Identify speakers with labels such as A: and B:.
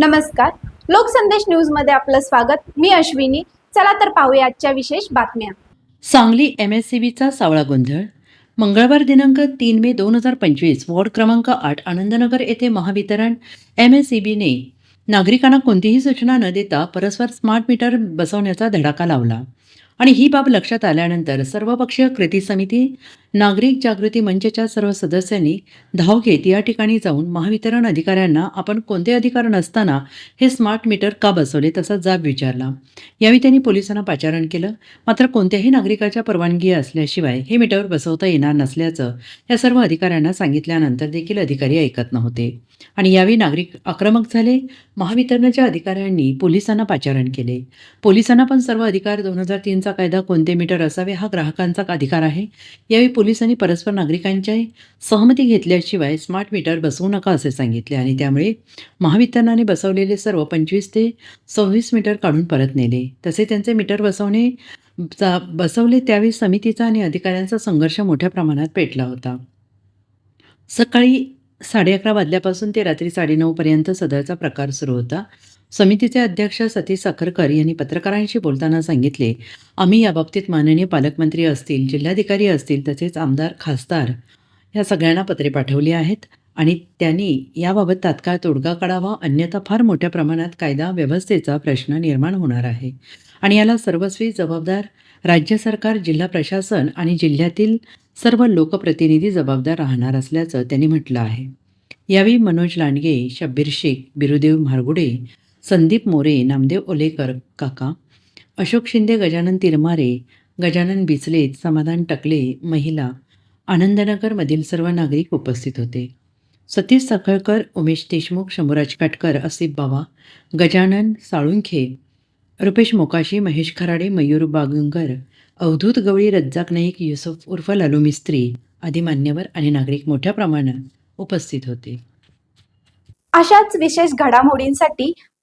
A: नमस्कार. लोकसंदेश न्यूजमध्ये आपलं स्वागत. मी अश्विनी. चला तर पाहूया आजच्या विशेष बातम्या.
B: सांगली एम एस सी बीचा सावळा गोंधळ. मंगळवार दिनांक तीन मे दोन हजार पंचवीस वॉर्ड क्रमांक आठ आनंदनगर येथे महावितरण एम एस सी बीने नागरिकांना कोणतीही सूचना न देता परस्पर स्मार्ट मीटर बसवण्याचा धडाका लावला. आणि ही बाब लक्षात आल्यानंतर सर्वपक्षीय कृती समिती नागरिक जागृती मंचच्या सर्व सदस्यांनी धाव घेत या ठिकाणी जाऊन महावितरण अधिकाऱ्यांना आपण कोणते अधिकार नसताना हे स्मार्ट मीटर का बसवले? तसा जाब विचारला. यावेळी त्यांनी पोलिसांना पाचारण केलं. मात्र कोणत्याही नागरिकाच्या परवानगी असल्याशिवाय हे मीटर बसवता येणार नसल्याचं या सर्व अधिकाऱ्यांना सांगितल्यानंतर देखील अधिकारी ऐकत नव्हते. आणि यावेळी नागरिक आक्रमक झाले. महावितरणाच्या अधिकाऱ्यांनी पोलिसांना पाचारण केले. पोलिसांना पण सर्व अधिकार दोन हजार तीनचा कायदा कोणते मीटर असावे हा ग्राहकांचा अधिकार आहे. यावेळी पोलिसांनी परस्पर नागरिकांच्या सहमती घेतल्याशिवाय स्मार्ट मीटर बसवू नका असे सांगितले आणि त्यामुळे महावितरणाने बसवलेले सर्व पंचवीस ते सव्वीस मीटर काढून परत नेले. तसे त्यांचे मीटर बसवणे चा- बसवले त्यावेळी समितीचा आणि अधिकाऱ्यांचा संघर्ष मोठ्या प्रमाणात पेटला होता. सकाळी साडे अकरा वाजल्यापासून ते रात्री साडेनऊपर्यंत सदरचा प्रकार सुरू होता. समितीचे अध्यक्ष सतीश साखरकर यांनी पत्रकारांशी बोलताना सांगितले आम्ही याबाबतीत माननीय पालकमंत्री असतील जिल्हाधिकारी असतील तसेच आमदार खासदार या सगळ्यांना पत्रे पाठवली आहेत आणि त्यांनी याबाबत तात्काळ तोडगा काढावा अन्यथा फार मोठ्या प्रमाणात कायदा व्यवस्थेचा प्रश्न निर्माण होणार आहे. आणि याला सर्वस्वी जबाबदार राज्य सरकार जिल्हा प्रशासन आणि जिल्ह्यातील सर्व लोकप्रतिनिधी जबाबदार राहणार असल्याचं त्यांनी म्हटलं आहे. यावेळी मनोज लांडगे शब्बीर शेख बिरुदेव म्हारगुडे संदीप मोरे नामदेव ओलेकर काका अशोक शिंदे गजानन तिरमारे गजानन बिचले समाधान टकले महिला आनंदनगरमधील सर्व नागरिक उपस्थित होते. सतीश साखळकर उमेश देशमुख शंभूराज काटकर असिफ बावा गजानन साळुंखे रुपेश मोकाशी महेश खराडे मयूर बागंगर अवधूत गवळी रज्जाक नाईक युसुफ उर्फ लालू मिस्त्री आदी मान्यवर आणि नागरिक मोठ्या प्रमाणात उपस्थित होते.
A: अशाच विशेष घडामोडींसाठी